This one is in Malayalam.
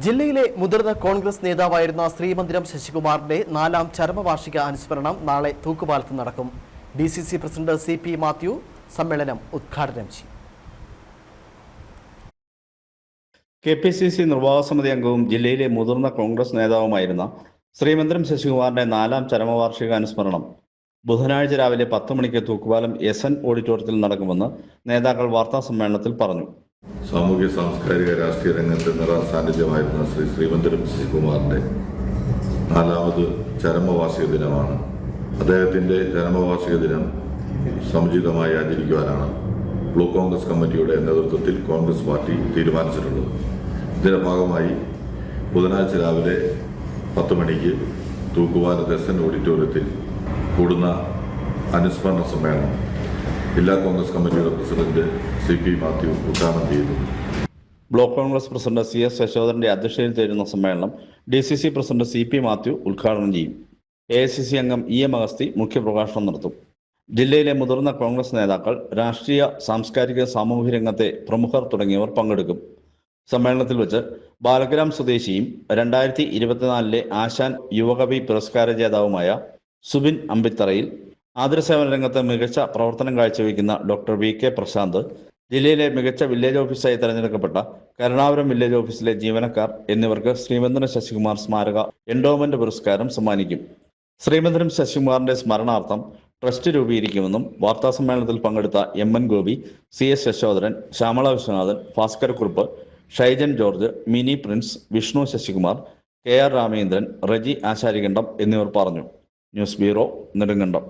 ജില്ലയിലെ മുതിർന്ന കോൺഗ്രസ് നേതാവായിരുന്ന ശ്രീമന്ദിരം ശശികുമാറിന്റെ നാലാം ചരമവാർഷിക അനുസ്മരണം നാളെ തൂക്കുപാലത്ത് നടക്കും. D C C president C P Mathew സമ്മേളനം ഉദ്ഘാടനം ചെയ്യും. കെ പി സി സി നിർവാഹക സമിതി അംഗവും ജില്ലയിലെ മുതിർന്ന കോൺഗ്രസ് നേതാവുമായിരുന്ന ശ്രീമന്ദിരം ശശികുമാറിന്റെ നാലാം ചരമവാർഷിക അനുസ്മരണം ബുധനാഴ്ച രാവിലെ പത്ത് മണിക്ക് തൂക്കുപാലം എസ് എൻ ഓഡിറ്റോറിയത്തിൽ നടക്കുമെന്ന് നേതാക്കൾ വാർത്താ സമ്മേളനത്തിൽ പറഞ്ഞു. സാമൂഹ്യ സാംസ്കാരിക രാഷ്ട്രീയ രംഗത്ത് നിറ സാന്നിധ്യമായിരുന്ന ശ്രീ ശ്രീമന്ദിരം ശശികുമാറിന്റെ നാലാമത് ചരമവാർഷിക ദിനമാണ്. അദ്ദേഹത്തിന്റെ ചരമവാർഷിക ദിനം സമുചിതമായി ആചരിക്കുവാനാണ് ബ്ലൂ കോൺഗ്രസ് കമ്മിറ്റിയുടെ നേതൃത്വത്തിൽ കോൺഗ്രസ് പാർട്ടി തീരുമാനിച്ചിട്ടുള്ളത്. ഇതിന്റെ ഭാഗമായി ബുധനാഴ്ച രാവിലെ പത്ത് മണിക്ക് തൂക്കുവാല ദർശൻ ഓഡിറ്റോറിയത്തിൽ കൂടുന്ന അനുസ്മരണ സമ്മേളനം ജില്ലാ കോൺഗ്രസ് കമ്മിറ്റിയുടെ പ്രസിഡന്റ് സി പി മാത്യു ഉദ്ഘാടനം ചെയ്തു. Block Congress president C S ശശോധരന്റെ അധ്യക്ഷതയിൽ ചേരുന്ന സമ്മേളനം D C C president C P Mathew ഉദ്ഘാടനം ചെയ്യും. എ ഐ സി സി അംഗം ഇ എം അഗസ്തി മുഖ്യപ്രഭാഷണം നടത്തും. ജില്ലയിലെ മുതിർന്ന കോൺഗ്രസ് നേതാക്കൾ രാഷ്ട്രീയ സാംസ്കാരിക സാമൂഹ്യ രംഗത്തെ പ്രമുഖർ തുടങ്ങിയവർ പങ്കെടുക്കും. സമ്മേളനത്തിൽ വെച്ച് ബാലഗ്രാം സ്വദേശിയും രണ്ടായിരത്തി ഇരുപത്തിനാലിലെ ആശാൻ യുവകവി പുരസ്കാര ജേതാവുമായ സുബിൻ അമ്പിത്തറയിൽ ആതുരസേവന രംഗത്ത് മികച്ച പ്രവർത്തനം കാഴ്ചവെക്കുന്ന ഡോക്ടർ വി കെ പ്രശാന്ത് ജില്ലയിലെ മികച്ച വില്ലേജ് ഓഫീസായി തെരഞ്ഞെടുക്കപ്പെട്ട കരുണാപുരം വില്ലേജ് ഓഫീസിലെ ജീവനക്കാർ എന്നിവർക്ക് ശ്രീമന്ദ്രൻ ശശികുമാർ സ്മാരക എൻഡോമെന്റ് പുരസ്കാരം സമ്മാനിക്കും. ശ്രീമന്ദിരം ശശികുമാറിന്റെ സ്മരണാർത്ഥം ട്രസ്റ്റ് രൂപീകരിക്കുമെന്നും വാർത്താസമ്മേളനത്തിൽ പങ്കെടുത്ത M N Gopi C S Yashodharan Shyamala Viswanathan Bhaskar Kurup Shaijan George Mini Prince Vishnu Sasikumar K R Ramendran Reji Asarikandam എന്നിവർ പറഞ്ഞു. News bureau Nedumkandam.